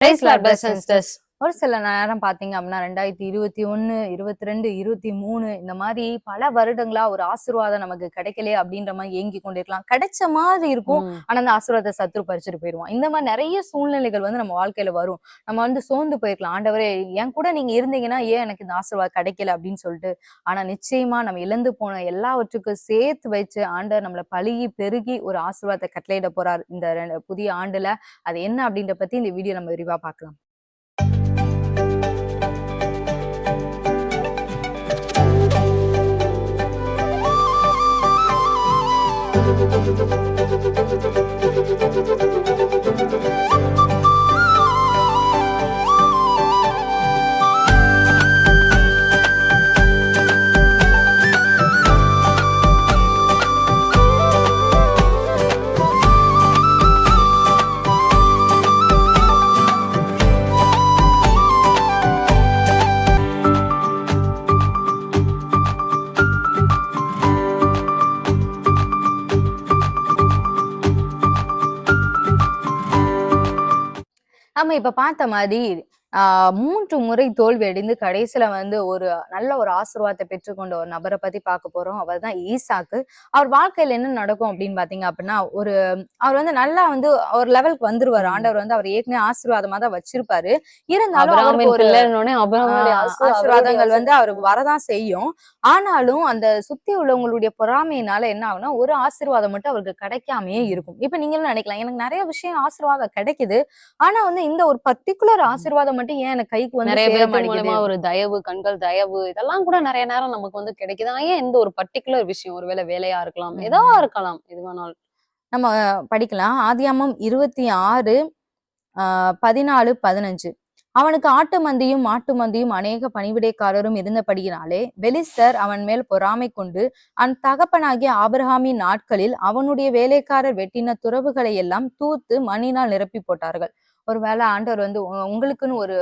Price lot plus sisters ஒரு சில நேரம் பாத்தீங்க அப்படின்னா ரெண்டாயிரத்தி இருபத்தி ஒண்ணு இருபத்தி ரெண்டு இருபத்தி மூணு இந்த மாதிரி பல வருடங்களா ஒரு ஆசீர்வாதம் நமக்கு கிடைக்கலையே அப்படின்ற மாதிரி ஏங்கி கொண்டிருக்கலாம். கிடைச்ச மாதிரி இருக்கும். ஆனா அந்த ஆசீர்வாதத்தை சத்துரு பறிச்சுட்டு போயிடுவான் இந்த மாதிரி நிறைய சூழ்நிலைகள் வந்து நம்ம வாழ்க்கையில வரும். நம்ம வந்து சோர்ந்து போயிருக்கலாம். ஆண்டவரே என் கூட நீங்க இருந்தீங்கன்னா ஏன் எனக்கு இந்த ஆசீர்வாதம் கிடைக்கல அப்படின்னு சொல்லிட்டு. ஆனா நிச்சயமா நம்ம இழந்து போன எல்லாவற்றுக்கும் சேர்த்து வச்சு ஆண்டவர் நம்மளை பழுகி பெருகி ஒரு ஆசீர்வாதத்தை கட்டளையிட போறார். இந்த புதிய ஆண்டுல அது என்ன அப்படின்ற பத்தி இந்த வீடியோ நம்ம விரிவா பார்க்கலாம். நம்ம இப்ப பார்த்த மாதிரி மூன்று முறை தோல்வி அடைந்து கடைசியில வந்து ஒரு நல்ல ஒரு ஆசீர்வாதத்தை பெற்றுக்கொண்ட ஒரு நபரை பத்தி பார்க்க போறோம். அவர் தான் ஈசாக்கு. அவர் வாழ்க்கையில என்ன நடக்கும் அப்படின்னு பாத்தீங்க அப்படின்னா ஒரு அவர் வந்து நல்லா வந்து ஒரு லெவலுக்கு வந்துருவாரு. ஆண்டவர் வந்து அவர் ஏற்கனவே ஆசீர்வாதமா தான் வச்சிருப்பாரு. இருந்தாலும் அவருக்கு ஒரு ஆசீர்வாதங்கள் வந்து அவருக்கு வரதான் செய்யும். ஆனாலும் அந்த சுத்தி உள்ளவங்களுடைய பொறாமையினால என்ன ஆகும்னா ஒரு ஆசீர்வாதம் மட்டும் அவருக்கு கிடைக்காமயே இருக்கும். இப்ப நீங்களும் நினைக்கலாம் எனக்கு நிறைய விஷயம் ஆசீர்வாதம் கிடைக்குது. ஆனா வந்து இந்த ஒரு பர்டிகுலர் ஆசீர்வாதம் மட்டும் ஏன் எனக்கு கைக்கு வந்து நிறைய பேர் மூலமா ஒரு தயவு கண்கள் தயவு இதெல்லாம் கூட நிறைய நேரம் நமக்கு வந்து கிடைக்குது. ஏன் இந்த ஒரு பர்டிகுலர் விஷயம்? ஒருவேளை வேலையா இருக்கலாம். ஏதோ இருக்கலாம் எது வேணாலும். நம்ம படிக்கலாம். ஆதியாமம் இருபத்தி ஆறு பதினாலு பதினஞ்சு. அவனுக்கு ஆட்டு மந்தியும் மாட்டு மந்தியும் அநேக பணிவிடைக்காரரும் இருந்தபடியினாலே பெலிஸ்தர் அவன் மேல் பொறாமை கொண்டு அன் தகப்பனாகிய ஆபிரகாமின் நாட்களில் அவனுடைய வேலைக்காரர் வெட்டின துறவுகளை எல்லாம் தூத்து மண்ணினால் நிரப்பி போட்டார்கள். ஒருவேளை ஆண்டவர் வந்து உங்களுக்குன்னு ஒரு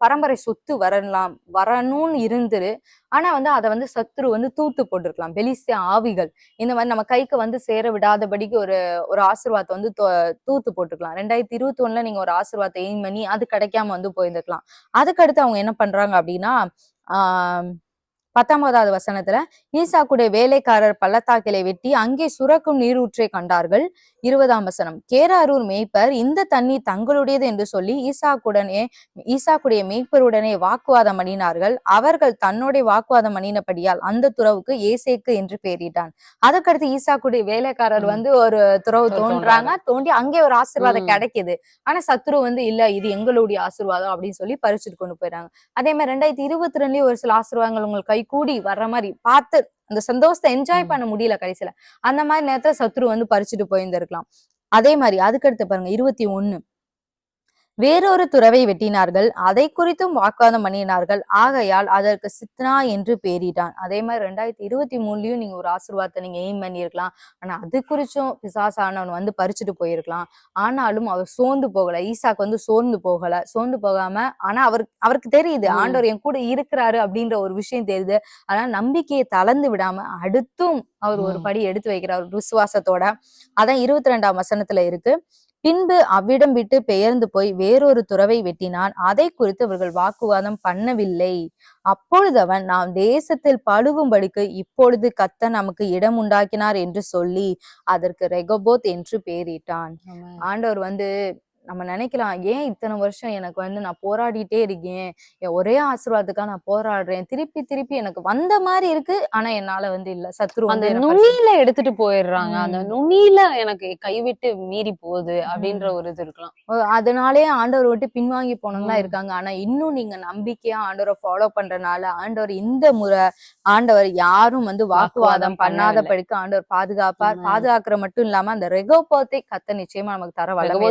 பரம்பரை சொத்து வரலாம் வரணும்னு இருந்துரு. ஆனா வந்து அதை வந்து சத்துரு வந்து தூத்து போட்டிருக்கலாம். பெலிசிய ஆவிகள். இந்த மாதிரி நம்ம கைக்கு வந்து சேர விடாதபடிக்கு ஒரு ஒரு ஆசீர்வாதத்தை வந்து தூத்து போட்டுக்கலாம் ரெண்டாயிரத்தி இருபத்தி ஒண்ணுல நீங்க ஒரு ஆசீர்வாதத்தை எய்ம் பண்ணி அது கிடைக்காம வந்து போயிருந்துக்கலாம் அதுக்கடுத்து அவங்க என்ன பண்றாங்க அப்படின்னா ஆஹ் பத்தொன்பதாவது வசனத்துல ஈசாக்குடைய வேலைக்காரர் பள்ளத்தாக்கிலை வெட்டி அங்கே சுரக்கும் நீரூற்றை கண்டார்கள். இருபதாம் வசனம் கேராரூர் மேய்ப்பர் இந்த தண்ணீர் தங்களுடையது என்று சொல்லி ஈசாக்குடனே ஈசாக்குடைய மேய்ப்பருடனே வாக்குவாதம் பண்ணினார்கள் அவர்கள் தன்னோட வாக்குவாதம் பண்ணினபடியால் அந்த துறவுக்கு ஏசேக்கு என்று பெயரிட்டான். அதுக்கடுத்து ஈசாக்குடைய வேலைக்காரர். வந்து ஒரு துறவு தோன்றாங்க. தோண்டி அங்கே ஒரு ஆசீர்வாதம். கிடைக்குது. ஆனா சத்ரு வந்து இல்ல இது எங்களுடைய ஆசீர்வாதம் அப்படின்னு சொல்லி பறிச்சுட்டு கொண்டு போயிறாங்க. அதே மாதிரி ரெண்டாயிரத்தி இருபத்தி ரெண்டுலயும் ஒரு சில ஆசீர்வாதங்கள் உங்களுக்கு கை கூடி வர்ற மாதிரி பார்த்து அந்த சந்தோஷத்தை என்ஜாய். பண்ண முடியல கடைசியில. அந்த மாதிரி நேரத்துல சத்ரு வந்து பறிச்சுட்டு போயிருந்திருக்கலாம். அதே மாதிரி அதுக்கடுத்து பாருங்க இருபத்தி ஒண்ணு. வேறொரு துறவை வெட்டினார்கள். அதை குறித்தும் வாக்குவாதம் பண்ணினார்கள். ஆகையால் அதற்கு சித்னா என்று பெயரிட்டான் அதே மாதிரி ரெண்டாயிரத்தி இருபத்தி மூணுலயும் நீங்க ஒரு ஆசீர்வாதத்தை நீங்க எய்ம் பண்ணியிருக்கலாம். ஆனா அது குறிச்சும் பிசாசானவன் வந்து பறிச்சுட்டு போயிருக்கலாம். ஆனாலும் அவர் சோர்ந்து போகல. ஈசாக்கு வந்து சோர்ந்து போகல. சோர்ந்து போகாம ஆனா அவர் அவருக்கு தெரியுது. ஆண்டவர் என் கூட இருக்கிறாரு அப்படின்ற ஒரு விஷயம் தெரியுது. ஆனா நம்பிக்கையை தளர்ந்து விடாம அடுத்தும் அவர் ஒரு. படி எடுத்து வைக்கிறார். விசுவாசத்தோட. அதான் இருபத்தி ரெண்டாம் வசனத்துல இருக்கு. பின்பு அவ்விடம் விட்டு பெயர்ந்து போய் வேறொரு துறவை வெட்டினான். அதை குறித்து அவர்கள் வாக்குவாதம் பண்ணவில்லை. அப்பொழுது அவன் நாம் தேசத்தில் பழுகும்படிக்கு இப்பொழுது கத்த நமக்கு இடம் உண்டாக்கினார் என்று சொல்லி அதற்கு ரெகபோத் என்று பெயரிட்டான் ஆண்டவர் வந்து நம்ம நினைக்கலாம் ஏன் இத்தனை வருஷம் எனக்கு வந்து நான் போராடிட்டே இருக்கேன்? ஒரே ஆசீர்வாதத்துக்காக நான் போராடுறேன். திருப்பி திருப்பி எனக்கு வந்த மாதிரி இருக்கு. ஆனா என்னால வந்து இல்ல. சத்ரு அந்த நுனியில எடுத்துட்டு போயிடுறாங்க. அந்த. நுனியில எனக்கு கைவிட்டு மீறி போகுது அப்படின்ற ஒரு இது இருக்கலாம். அதனாலே ஆண்டவர் விட்டு பின்வாங்கி போனவங்களா. இருக்காங்க. ஆனா இன்னும் நீங்க நம்பிக்கையா ஆண்டவரை ஃபாலோ பண்றனால ஆண்டவர் இந்த முறை ஆண்டவர் யாரும் வந்து வாக்குவாதம் பண்ணாத. படிக்க ஆண்டவர் பாதுகாப்பார். பாதுகாக்கிற மட்டும் இல்லாம அந்த ரெகோபத்தை கத்த நிச்சயமா நமக்கு தர வல்லமை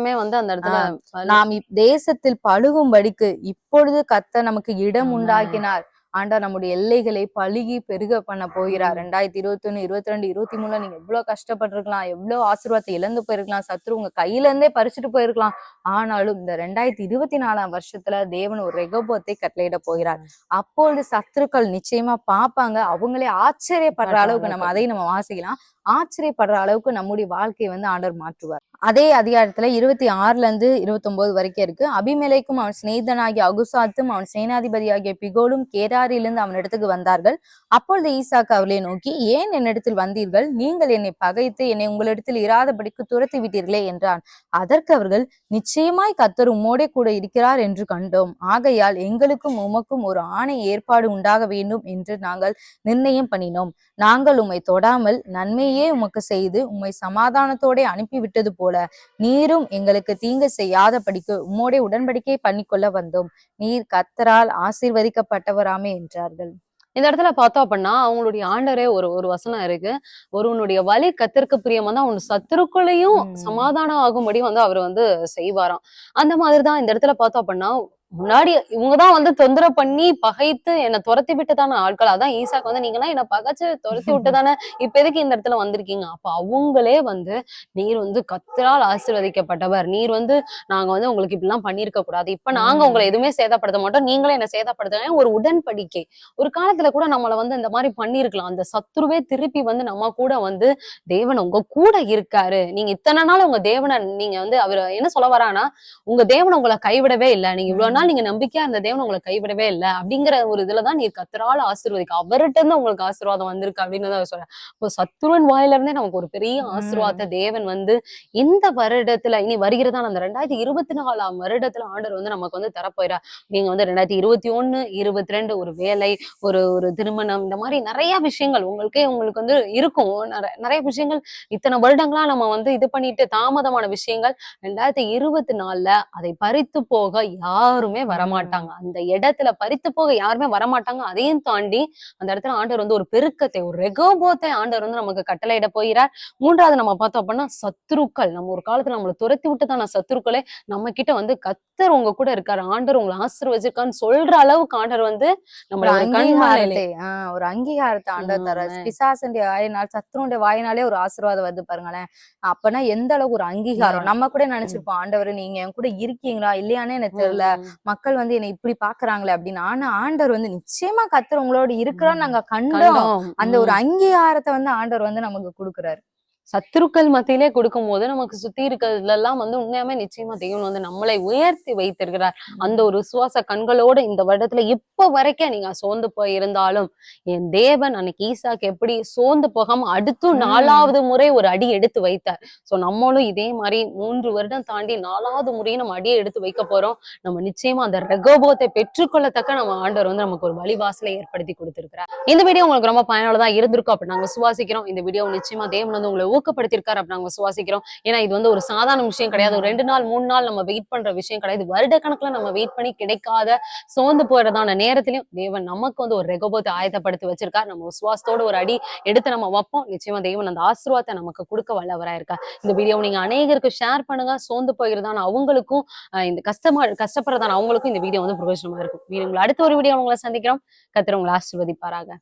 அர்த்தமே வந்து அந்த இடத்துல நாம் தேசத்தில் பழுகும்படிக்கு இப்பொழுது கத்த நமக்கு இடம். உண்டாக்கினார். ஆண்டவர் நம்முடைய எல்லைகளை பழுகி பெருக பண்ண போகிறார். ரெண்டாயிரத்தி இருபத்தி ஒண்ணு இருபத்தி ரெண்டு இருபத்தி மூணுல நீங்க எவ்வளவு கஷ்டப்பட்டிருக்கலாம் எவ்வளவு ஆசீர்வாதத்தை இழந்து போயிருக்கலாம் சத்ரு உங்க கையில இருந்தே பறிச்சுட்டு போயிருக்கலாம். ஆனாலும் இந்த ரெண்டாயிரத்தி இருபத்தி நாலாம் வருஷத்துல தேவன் ஒரு ரெகோபத்தை கட்டளையிட போகிறார். அப்பொழுது சத்துருக்கள் நிச்சயமா பார்ப்பாங்க. அவங்களே ஆச்சரியப்படுற படுற அளவுக்கு நம்ம. அதையும் நம்ம வாசிக்கலாம். ஆச்சரியப்படுற அளவுக்கு நம்முடைய வாழ்க்கையை வந்து ஆண்டவர் மாற்றுவார். அதே அதிகாரத்துல இருபத்தி ஆறுல இருந்து இருபத்தி ஒன்பது வரைக்கும் இருக்கு. அபிமலைக்கும் அவன் சிநேகிதனாகிய அகுசாத்தும் அவன் சேனாதிபதியாகிய பிகோலும் கேராரிலிருந்து அவன் இடத்துக்கு வந்தார்கள். அப்பொழுது ஈசாக்கு அவர்களை நோக்கி ஏன் என்னிடத்தில் வந்தீர்கள்? நீங்கள் என்னை பகைத்து என்னை உங்களிடத்தில் இராதபடிக்கு துரத்தி விட்டீர்களே என்றான். அதற்கு அவர்கள் நிச்சயமாய் கத்தர் உம்மோடே கூட இருக்கிறார் என்று கண்டோம். ஆகையால் எங்களுக்கும் உமக்கும் ஒரு ஆணை ஏற்பாடு உண்டாக வேண்டும் என்று நாங்கள் நிர்ணயம் பண்ணினோம். நாங்கள் உம்மை தொடாமல் நன்மையே உமக்கு செய்து உம்மை சமாதானத்தோடே அனுப்பிவிட்டது போல நீரும் எங்களுக்கு தீங்கு செய்யாதபடிக்கு உம்மோடே உடன்படிக்கை பண்ணிக்கொள்ள வந்தோம். நீர் கர்த்தரால் ஆசீர்வதிக்கப்பட்டவராமே என்றார்கள். இந்த இடத்துல பார்த்தோம் அப்படின்னா அவங்களுடைய ஆண்டரே ஒரு ஒரு வசனம் இருக்கு. ஒருவனுடைய வழி கத்திற்கு பிரியமா தான் அவன் சத்துருக்குள்ளேயும். சமாதானம் ஆகும்படி வந்து அவர் வந்து செய்வாராம். அந்த மாதிரிதான் இந்த இடத்துல பார்த்தோம் அப்படின்னா முன்னாடி இவங்கதான் வந்து தொந்தரவு பண்ணி பகைத்து என்னை துரத்தி விட்டுதான ஆட்கள். அதான் ஈசாக்கு வந்து நீங்களாம் என்ன பகைச்சு துரத்தி விட்டுதானே? இப்ப எதுக்கு இந்த இடத்துல வந்திருக்கீங்க? அப்ப அவங்களே வந்து நீர் வந்து கத்தரால் ஆசீர்வதிக்கப்பட்டவர். நீர் வந்து நாங்க வந்து உங்களுக்கு இப்படிலாம் பண்ணிருக்க கூடாது. இப்ப நாங்க உங்களை எதுவுமே சேதப்படுத்த மாட்டோம். நீங்களே என்ன சேதப்படுத்த ஒரு உடன்படிக்கை. ஒரு காலத்துல கூட நம்மள வந்து இந்த மாதிரி பண்ணிருக்கலாம் அந்த சத்துருவே திருப்பி வந்து நம்ம கூட வந்து தேவன் உங்க கூட இருக்காரு. நீங்க இத்தனை நாள் உங்க தேவனை நீங்க வந்து அவர் என்ன சொல்ல வரானா உங்க தேவன் உங்களை கைவிடவே இல்லை. நீங்க இவ்வளவு நாள் நீங்க நம்பிக்கையா அந்த தேவன் உங்களை கைவிடவே இல்லை அப்படிங்கிற ஒரு இதுலதான் நீ கத்தரால ஆசீர்வதிக்க. அவர்கிட்ட இருந்து உங்களுக்கு ஆசீர்வாதம் வந்திருக்கு அப்படின்னு தான் சொல்றேன். இப்போ சத்துருவன் வாயில இருந்தே நமக்கு ஒரு பெரிய ஆசீர்வாதத்தை தேவன் வந்து இந்த வருடத்துல இனி வருகிறதான அந்த ரெண்டாயிரத்தி இருபத்தி நாலாம் வருடத்துல ஆண்டவர் வந்து நமக்கு வந்து தரப்போயிரா நீங்க வந்து ரெண்டாயிரத்தி இருபத்தி ஒண்ணு இருபத்தி ரெண்டு ஒரு வேலை ஒரு ஒரு திருமணம் இந்த மாதிரி நிறைய விஷயங்கள் உங்களுக்கே உங்களுக்கு வந்து இருக்கும். நிறைய நிறைய விஷயங்கள் இத்தனை வருடங்களா நம்ம வந்து இது பண்ணிட்டு தாமதமான விஷயங்கள். ரெண்டாயிரத்தி இருபத்தி நாலுல அதை பறித்து போக யாருமே வரமாட்டாங்க. அந்த இடத்துல பறித்து போக யாருமே வரமாட்டாங்க. அதையும் தாண்டி அந்த இடத்துல ஆண்டவர் வந்து ஒரு பெருக்கத்தை ஒரு ரெகோபோத்தை ஆண்டவர் வந்து நமக்கு கட்டளையிட போகிறார். மூன்றாவது நம்ம பார்த்தோம் அப்படின்னா சத்துருக்கள். நம்ம ஒரு காலத்துல நம்மளை துரத்தி விட்டுதான சத்துருக்களே நம்ம கிட்ட வந்து கத்தர் உங்க கூட இருக்காரு. ஆண்டவர் உங்களை ஆசீர்வதிச்சிருக்கான்னு சொல்ற அளவுக்கு ஆண்டவர் வந்து ஒரு நம்மள ஒரு கண்மலையிலே அங்கீகாரத்தை ஆஹ் ஒரு அங்கீகாரத்தை ஆண்டவர் தர. ஆமா. பிசாசனுடைய வாயினால் சத்ருடைய வாயினாலே ஒரு ஆசீர்வாதம் வருது பாருங்களேன். அப்பனா எந்த அளவுக்கு ஒரு அங்கீகாரம்? நம்ம கூட நினைச்சிருப்போம். ஆண்டவர் நீங்க என் கூட இருக்கீங்களா? இல்லையானே எனக்கு தெரியல. மக்கள் வந்து என்னை இப்படி பாக்குறாங்களே அப்படின்னு ஆனா ஆண்டவர் வந்து நிச்சயமா கத்தர் உங்களோட இருக்கிறோம்னு உம் நாங்க கண்டோம். அந்த ஒரு அங்கீகாரத்தை வந்து ஆண்டவர் வந்து நமக்கு கொடுக்குறாரு. சத்துருக்கள் மத்தியிலே கொடுக்கும் போது நமக்கு சுத்தி இருக்கிறதுல எல்லாம் வந்து உண்மையாமே நிச்சயமா தெய்வம் வந்து நம்மளை உயர்த்தி வைத்திருக்கிறார். அந்த ஒரு விசுவாச கண்களோட இந்த வருடத்துல இப்ப வரைக்கும் நீங்க சோர்ந்து போய் இருந்தாலும் என் தேவன் அன்னைக்கு ஈசாக்கு எப்படி சோர்ந்து போகாம அடுத்தும் நாலாவது முறை ஒரு அடி எடுத்து வைத்தார். சோ நம்மளும் இதே மாதிரி மூன்று வருடம் தாண்டி நாலாவது முறையும் நம்ம அடியை எடுத்து வைக்க போறோம். நம்ம நிச்சயமா அந்த ரெகோபோத்தை பெற்றுக்கொள்ளத்தக்க நம்ம ஆண்டவர் வந்து நமக்கு ஒரு வழிவாசலை ஏற்படுத்தி கொடுத்திருக்கிறார். இந்த வீடியோ உங்களுக்கு ரொம்ப பயனுள்ளதா இருந்திருக்கும் அப்படி நாங்க சுவாசிக்கிறோம் இந்த வீடியோ நிச்சயமா தேவன் வந்து உங்களை ஊக்கப்படுத்திருக்காரு அப்படி நாங்க சுவாசிக்கிறோம் ஏன்னா இது வந்து ஒரு சாதாரண விஷயம் கிடையாது. ஒரு ரெண்டு நாள் மூணு நாள் நம்ம வெயிட் பண்ற விஷயம் கிடையாது. வருடக்கணக்கில் நம்ம வெயிட் பண்ணி கிடைக்காத சோர்ந்து போறதான நேரத்திலையும் தேவன் நமக்கு வந்து ஒரு ரெகோபத்தை ஆயத்தப்படுத்தி வச்சிருக்கார். நம்ம விசுவாசத்தோட ஒரு அடி எடுத்து நம்ம வைப்போம். நிச்சயமா தேவன் அந்த ஆசீர்வாதத்தை நமக்கு கொடுக்க வல்லவரா இருக்கா இந்த வீடியோ நீங்க அநேகருக்கு ஷேர் பண்ணுங்க. சோர்ந்து போயிருந்தான அவங்களுக்கும் இந்த கஷ்டமா கஷ்டப்படுறதான அவங்களுக்கும் இந்த வீடியோ வந்து பிரயோஜனமா இருக்கும். உங்களை அடுத்த ஒரு வீடியோ உங்களை சந்திக்கிறோம். கத்திர உங்களை ஆசீர்வதிப்பாராக.